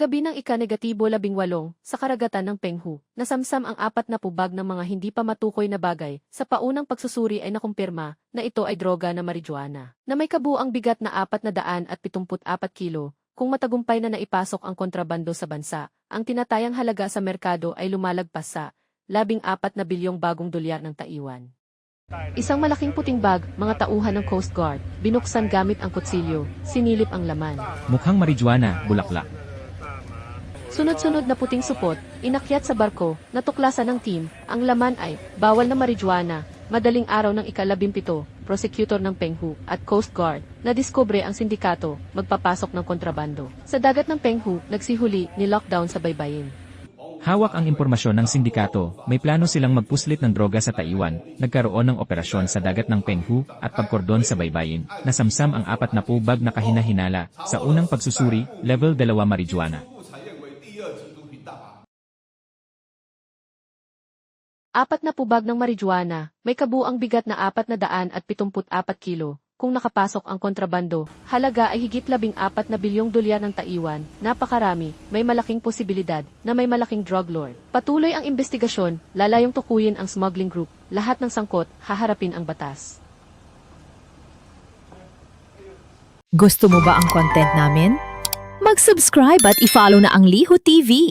gabi ng ika-negatibo labing walong, sa karagatan ng Penghu, nasamsam ang apat na pubag ng mga hindi pa matukoy na bagay, sa paunang pagsusuri ay nakumpirma na ito ay droga na marijuana, na may kabuang bigat na apat na daan at pitumput apat kilo, kung matagumpay na naipasok ang kontrabando sa bansa, ang tinatayang halaga sa merkado ay lumalagpas sa labing apat na bilyong bagong dolyar ng Taiwan. Isang malaking puting bag, mga tauhan ng Coast Guard, binuksan gamit ang kutsilyo, sinilip ang laman. Mukhang marijuana, bulaklak. Sunod-sunod na puting supot, inakyat sa barko, natuklasan ng team, ang laman ay, bawal na marijuana, madaling araw ng ikalabimpito, prosecutor ng Penghu, at Coast Guard, na diskubre ang sindikato, magpapasok ng kontrabando. Sa dagat ng Penghu, nagsihuli, ni-lockdown sa baybayin. Hawak ang impormasyon ng sindikato, may plano silang magpuslit ng droga sa Taiwan, nagkaroon ng operasyon sa dagat ng Penghu at pagkordon sa baybayin, nasamsam ang apat na pubag na kahinahinala, sa unang pagsusuri, level 2 marijuana. Mindanao. Apat na pubag ng marijuana, may kabuang bigat na apat na daan at pitumput apat kilo. Kung nakapasok ang kontrabando, halaga ay higit labing apat na bilyong dolyar ng taiwan, napakarami, may malaking posibilidad na may malaking drug lord. Patuloy ang investigasyon, lalayong tukuyin ang smuggling group, lahat ng sangkot, haharapin ang batas. Gusto mo ba ang content namin? Mag-subscribe at i-follow na ang Liho TV.